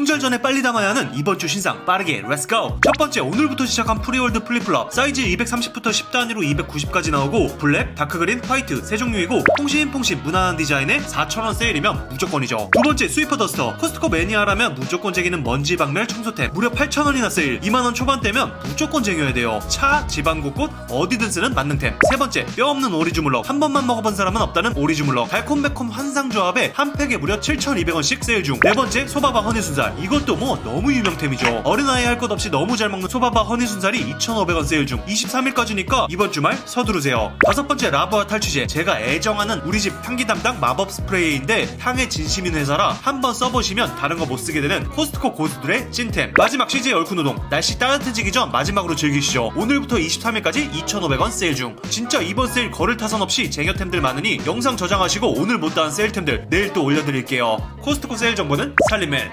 품절 전에 빨리 담아야 하는 이번 주 신상. 빠르게 렛츠고 첫 번째 오늘부터 시작한 프리월드 플립플럽. 사이즈 230부터 10단위로 290까지 나오고 블랙, 다크그린, 화이트 세 종류이고 퐁신퐁신 무난한 디자인에 4,000원 세일이면 무조건이죠. 두 번째 스위퍼 더스터. 코스트코 매니아라면 무조건 쟁이는 먼지 박멸 청소템. 무려 8,000원이나 세일. 2만원 초반대면 무조건 쟁여야 돼요. 차, 집안 곳곳 어디든 쓰는 만능템. 세 번째 뼈 없는 오리 주물럭. 한 번만 먹어본 사람은 없다는 오리 주물럭. 달콤매콤 환상 조합에 한 팩에 무려 7,200원씩 세일 중. 네 번째 소바바 허니순살 이것도 뭐 너무 유명템이죠. 어린아이 할 것 없이 너무 잘 먹는 소바바 허니 순살이 2,500원 세일 중 23일까지니까 이번 주말 서두르세요. 다섯 번째 라브와 탈취제. 제가 애정하는 우리 집 향기 담당 마법 스프레이인데 향에 진심인 회사라 한번 써보시면 다른 거 못 쓰게 되는 코스트코 고수들의 찐템. 마지막 CJ 얼큰 우동. 날씨 따뜻해지기 전 마지막으로 즐기시죠. 오늘부터 23일까지 2,500원 세일 중. 진짜 이번 세일 거를 타선 없이 쟁여템들 많으니 영상 저장하시고 오늘 못다한 세일템들 내일 또 올려드릴게요. 코스트코 세일 정보는 살림맨